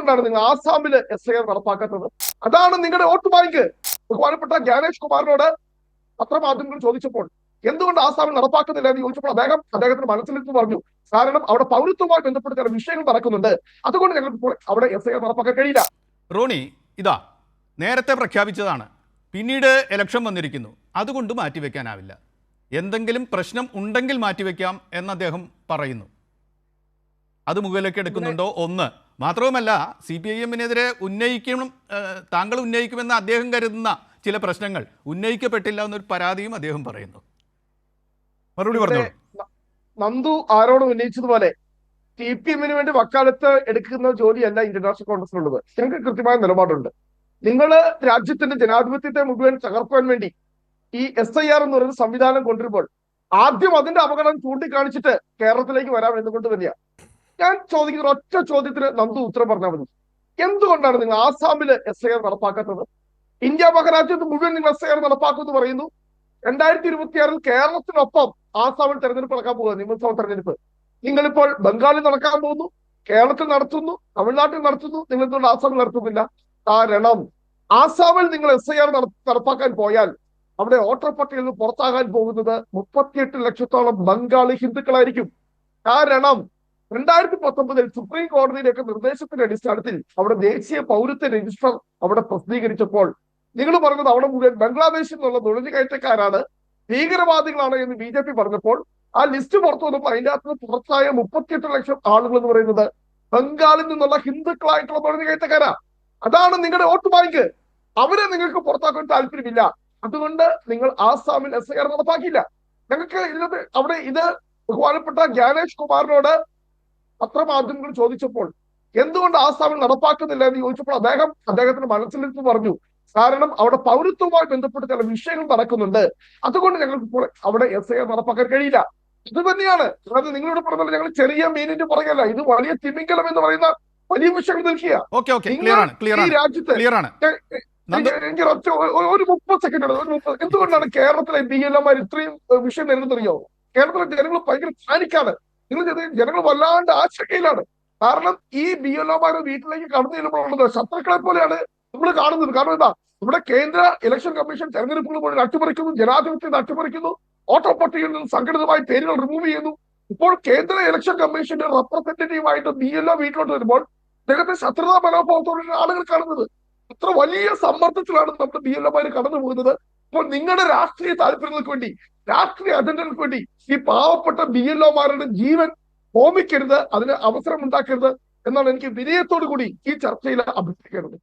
എന്തുകൊണ്ടാണ് നിങ്ങൾ ആസാമിൽ എസ് ഐ ആർ നടപ്പാക്കാത്തത്. അതാണ് നിങ്ങളുടെ വോട്ട് ബാങ്ക്. ബഹുമാനപ്പെട്ട ജ്ഞാനേഷ് കുമാറിനോട് പത്രമാധ്യമങ്ങൾ ചോദിച്ചപ്പോൾ എന്തുകൊണ്ട് ആസാമിൽ നടപ്പാക്കുന്നില്ല? എന്ന് ചോദിച്ചപ്പോൾ അദ്ദേഹം അദ്ദേഹത്തിന്റെ മനസ്സിലേക്ക് പറഞ്ഞു കാരണം അവിടെ പൗരത്വമായി ബന്ധപ്പെട്ട് ചില വിഷയങ്ങൾ നടക്കുന്നുണ്ട്. അതുകൊണ്ട് ഞങ്ങൾക്ക് അവിടെ എസ് ഐ ആർ നടപ്പാക്കാൻ കഴിയില്ല. റോണി ഇതാ നേരത്തെ പ്രഖ്യാപിച്ചതാണ്. പിന്നീട് ഇലക്ഷൻ വന്നിരിക്കുന്നു. അതുകൊണ്ട് മാറ്റിവെക്കാനാവില്ല. എന്തെങ്കിലും പ്രശ്നം ഉണ്ടെങ്കിൽ മാറ്റിവെക്കാം എന്ന് അദ്ദേഹം പറയുന്നു. അത് മുകളിലേക്ക് എടുക്കുന്നുണ്ടോ? ഒന്ന്. മാത്രവുമല്ല സി പി ഐ എമ്മിനെതിരെ ഉന്നയിക്കണം താങ്കൾ ഉന്നയിക്കുമെന്ന് അദ്ദേഹം കരുതുന്ന ചില പ്രശ്നങ്ങൾ ഉന്നയിക്കപ്പെട്ടില്ല എന്നൊരു പരാതിയും അദ്ദേഹം പറയുന്നു. മറുപടി പറഞ്ഞു നന്ദു ആരോട് ഉന്നയിച്ചതുപോലെ സി പി എമ്മിന് വേണ്ടി വക്കാലത്ത് എടുക്കുന്ന ജോലിയല്ല ഇന്ത്യൻ നാഷണൽ കോൺഗ്രസിനുള്ളത്. ഞങ്ങൾക്ക് കൃത്യമായ നിലപാടുണ്ട്. നിങ്ങൾ രാജ്യത്തിന്റെ ജനാധിപത്യത്തെ മുഴുവൻ തകർക്കാൻ വേണ്ടി ഈ എസ് ഐ ആർ എന്ന് പറയുന്ന സംവിധാനം കൊണ്ടുവരുമ്പോൾ ആദ്യം അതിന്റെ അപകടം ചൂണ്ടിക്കാണിച്ചിട്ട് കേരളത്തിലേക്ക് വരാം എന്നുകൊണ്ട് തന്നെയാ. ഞാൻ ചോദിക്കുന്ന ഒറ്റ ചോദ്യത്തിന് നന്ദു ഉത്തരം പറഞ്ഞാൽ മതി. എന്തുകൊണ്ടാണ് നിങ്ങൾ ആസാമിൽ എസ് ഐ ആർ നടപ്പാക്കാത്തത്? ഇന്ത്യ മഹാരാജ്യത്ത് മുഴുവൻ നിങ്ങൾ എസ് ഐ ആർ നടപ്പാക്കുമെന്ന് പറയുന്നു. രണ്ടായിരത്തി ഇരുപത്തിയാറിൽ കേരളത്തിനൊപ്പം ആസാമിൽ തെരഞ്ഞെടുപ്പ് നടക്കാൻ പോകുക നിയമസഭാ തെരഞ്ഞെടുപ്പ്. നിങ്ങളിപ്പോൾ ബംഗാളിൽ നടക്കാൻ പോകുന്നു കേരളത്തിൽ നടത്തുന്നു തമിഴ്നാട്ടിൽ നടത്തുന്നു നിങ്ങൾ എന്തുകൊണ്ട് ആസാമിൽ നടത്തുന്നില്ല. കാരണം ആസാമിൽ നിങ്ങൾ എസ് ഐ ആർ നടപ്പാക്കാൻ പോയാൽ അവിടെ വോട്ടർ പട്ടികയിൽ നിന്ന് പുറത്താകാൻ പോകുന്നത് മുപ്പത്തിയെട്ട് ലക്ഷത്തോളം ബംഗാളി ഹിന്ദുക്കളായിരിക്കും. കാരണം രണ്ടായിരത്തി പത്തൊമ്പതിൽ സുപ്രീം കോടതിയിലേക്ക് നിർദ്ദേശത്തിന്റെ അടിസ്ഥാനത്തിൽ അവിടെ ദേശീയ പൗരത്വ രജിസ്റ്റർ അവിടെ പ്രസിദ്ധീകരിച്ചപ്പോൾ നിങ്ങൾ പറഞ്ഞത് അവിടെ മുഴുവൻ ബംഗ്ലാദേശിൽ നിന്നുള്ള നുഴഞ്ഞുകയറ്റക്കാരാണ് ഭീകരവാദികളാണ് എന്ന് ബി ജെ പി പറഞ്ഞപ്പോൾ ആ ലിസ്റ്റ് പുറത്തു വന്നപ്പോൾ അതിന്റെ അകത്ത് പുറത്തായ മുപ്പത്തിയെട്ട് ലക്ഷം ആളുകൾ എന്ന് പറയുന്നത് ബംഗാളിൽ നിന്നുള്ള ഹിന്ദുക്കളായിട്ടുള്ള നുഴഞ്ഞുകയറ്റക്കാരാ. അതാണ് നിങ്ങളുടെ വോട്ട് ബാങ്ക്. അവരെ നിങ്ങൾക്ക് പുറത്താക്കാൻ താല്പര്യമില്ല. അതുകൊണ്ട് നിങ്ങൾ ആസാമിൽ എസ് ഐ ആർ നടപ്പാക്കിയില്ല. ഞങ്ങൾക്ക് ഇതിനകത്ത് അവിടെ ഇത് ബഹുമാനപ്പെട്ട ജ്ഞാനേഷ് കുമാറിനോട് പത്രമാധ്യമങ്ങൾ ചോദിച്ചപ്പോൾ എന്തുകൊണ്ട് ആസാമിൽ നടപ്പാക്കുന്നില്ല എന്ന് ചോദിച്ചപ്പോൾ അദ്ദേഹം അദ്ദേഹത്തിന്റെ മനസ്സിലിരുത്തു പറഞ്ഞു കാരണം അവിടെ പൗരത്വവുമായി ബന്ധപ്പെട്ട് ചില വിഷയങ്ങൾ നടക്കുന്നുണ്ട്. അതുകൊണ്ട് ഞങ്ങൾക്ക് ഇപ്പോൾ അവിടെ എസ് ഐ ആർ നടപ്പാക്കാൻ കഴിയില്ല. ഇത് തന്നെയാണ്. അതായത് നിങ്ങളോട് പറഞ്ഞല്ലോ ഞങ്ങൾ ചെറിയ മീനിന്റെ പുറകെയല്ല ഇത് വലിയ തിമിംഗലം എന്ന് പറയുന്ന വലിയ വിഷയങ്ങൾ നിൽക്കുക ഈ രാജ്യത്ത് എനിക്ക് ഒറ്റ ഒരു- മുപ്പത് സെക്കൻഡ് ഒരു മുപ്പത്. എന്തുകൊണ്ടാണ് കേരളത്തിലെ ബി എൽ എമാർ ഇത്രയും വിഷയം വിഷയം നേരിടുന്നറിയോ കേരളത്തിലെ ജനങ്ങൾ ഭയങ്കര പാനിക്കാണ് നിങ്ങൾ ജനങ്ങൾ വല്ലാണ്ട് ആശങ്കയിലാണ്. കാരണം ഈ ബി എൽ ഒമാരെ വീട്ടിലേക്ക് കടന്നു ചെല്ലുമ്പോഴുള്ളത് ശത്രുക്കളെ പോലെയാണ് നമ്മൾ കാണുന്നത്. കാരണം എന്താ? നമ്മുടെ കേന്ദ്ര ഇലക്ഷൻ കമ്മീഷൻ തെരഞ്ഞെടുപ്പുകൾ മുഴുവൻ അട്ടിമറിക്കുന്നു ജനാധിപത്യത്തെ അട്ടിമറിക്കുന്നു ഓട്ടോ പട്ടികയിൽ നിന്ന് സംഘടിതമായി പേരുകൾ റിമൂവ് ചെയ്യുന്നു. ഇപ്പോൾ കേന്ദ്ര ഇലക്ഷൻ കമ്മീഷന്റെ റെപ്രസെന്റേറ്റീവ് ആയിട്ട് ബി എൽ ഒ വീട്ടിലോട്ട് വരുമ്പോൾ അദ്ദേഹത്തെ ശത്രുതാ മനോഭാവത്തോടെയാണ് ആളുകൾ കാണുന്നത്. അത്ര വലിയ സമ്മർദ്ദത്തിലാണ് നമ്മുടെ ബി എൽ ഒമാര് കടന്നു പോകുന്നത്. അപ്പോൾ നിങ്ങളുടെ രാഷ്ട്രീയ താല്പര്യങ്ങൾക്ക് വേണ്ടി രാഷ്ട്രീയ അജണ്ടകൾക്ക് വേണ്ടി ഈ പാവപ്പെട്ട ബി എൽ ഒമാരുടെ ജീവൻ ഹോമിക്കരുത് അതിന് അവസരം ഉണ്ടാക്കരുത് എന്നാണ് എനിക്ക് വിനയത്തോടു കൂടി ഈ ചർച്ചയിൽ അഭ്യർത്ഥിക്കേണ്ടത്.